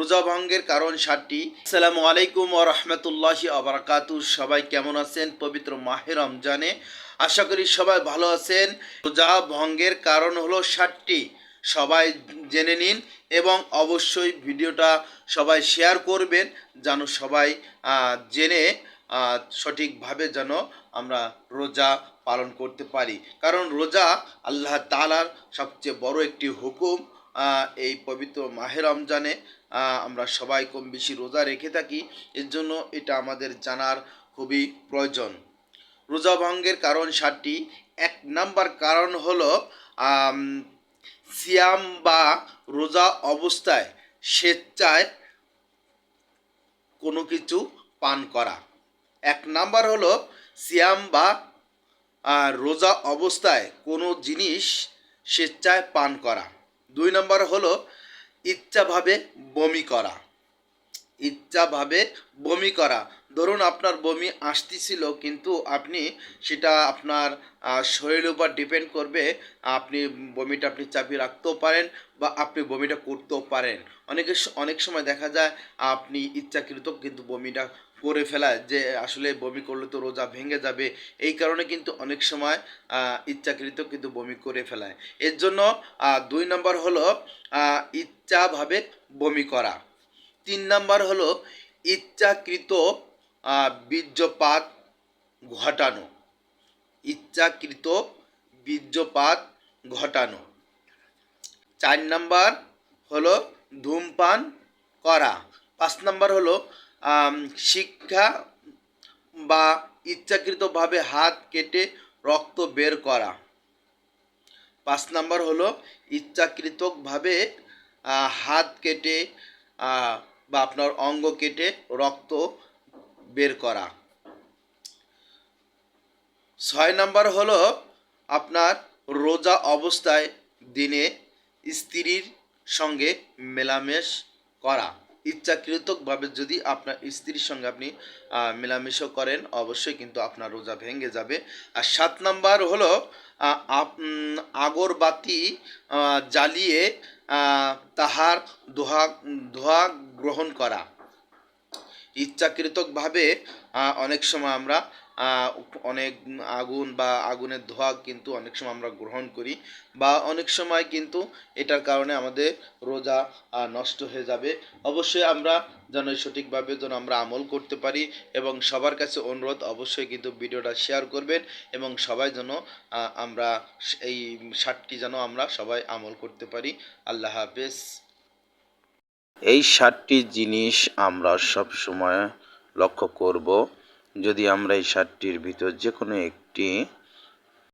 রোজা ভঙ্গের কারণ সাতটি। আসসালামু আলাইকুম ও রহমতুল্লাহি আবরাকাতু সবাই কেমন আছেন? পবিত্র মাহে রমজানে আশা করি সবাই ভালো আছেন। রোজা ভঙ্গের কারণ হলো সাতটি। সবাই জেনে নিন এবং অবশ্যই ভিডিওটা সবাই শেয়ার করবেন যেন সবাই জেনে সঠিকভাবে যেন আমরা রোজা পালন করতে পারি। কারণ রোজা আল্লাহ তালার সবচেয়ে বড় একটি হুকুম। এই পবিত্র মাহে রমজানে আমরা সবাই কম বেশি রোজা রেখে থাকি। এর জন্য এটা আমাদের জানার খুবই প্রয়োজন। রোজা ভঙ্গের কারণ সাতটি। এক নাম্বার কারণ হলো সিয়াম বা রোজা অবস্থায় স্বেচ্ছায় কোনো কিছু পান করা। এক নাম্বার হলো, সিয়াম বা রোজা অবস্থায় কোনো জিনিস স্বেচ্ছায় পান করা। দুই নম্বর হলো ইচ্ছাভাবে বমি করা। ইচ্ছাভাবে বমি করা। ধরুন আপনার বমি আসতেছিল, কিন্তু আপনি সেটা আপনার শরীরের উপর ডিপেন্ড করবে, আপনি বমিটা আপনি চাপিয়ে রাখতেও পারেন বা আপনি বমিটা করতেও পারেন। অনেকের স- অনেক সময় দেখা যায় আপনি ইচ্ছাকৃত কিন্তু বমিটা করে ফেলায় যে আসলে বমি করলে তো রোজা ভেঙে যাবে। এই কারণে কিন্তু অনেক সময় ইচ্ছাকৃত কিন্তু বমি করে ফেলায়। এর জন্য দুই নম্বর হলো ইচ্ছাভাবে বমি করা। তিন নাম্বার হলো, ইচ্ছাকৃত বীর্যপাত ঘটানো। ইচ্ছাকৃত বীর্যপাত ঘটানো। চার নাম্বার হলো ধূমপান করা। পাঁচ নাম্বার হলো শিক্ষা বা ইচ্ছাকৃতভাবে হাত কেটে রক্ত বের করা। পাঁচ নাম্বার হলো ইচ্ছাকৃতভাবে হাত কেটে বা আপনার অঙ্গ কেটে রক্ত বের করা। ছয় নাম্বার হলো আপনার রোজা অবস্থায় দিনে স্ত্রীর সঙ্গে মেলামেশ করা। ইচ্ছাকৃতভাবে যদি আপনার স্ত্রীর সঙ্গে আপনি মেলামেশও করেন, অবশ্যই কিন্তু আপনার রোজা ভেঙে যাবে। আর সাত নাম্বার হলো আগরবাতি জ্বালিয়ে তাহার দোহা ধোয়া গ্রহণ করা। ইচ্ছাকৃতভাবে আহ, অনেক সময় আমরা অনেক আগুন বা আগুনের ধোঁয়া কিন্তু অনেক সময় আমরা গ্রহণ করি বা অনেক সময় কিন্তু এটার কারণে আমাদের রোজা নষ্ট হয়ে যাবে। অবশ্যই আমরা যেন সঠিকভাবে যেন আমরা আমল করতে পারি এবং সবার কাছে অনুরোধ অবশ্যই কিন্তু ভিডিওটা শেয়ার করবেন এবং সবাই যেন আমরা এই সাতটি যেন আমরা সবাই আমল করতে পারি। আল্লাহ হাফেজ। এই সাতটি জিনিস আমরা সব সময় লক্ষ্য করব। যদি আমরা এই সাতটির ভিতর যে কোনো একটি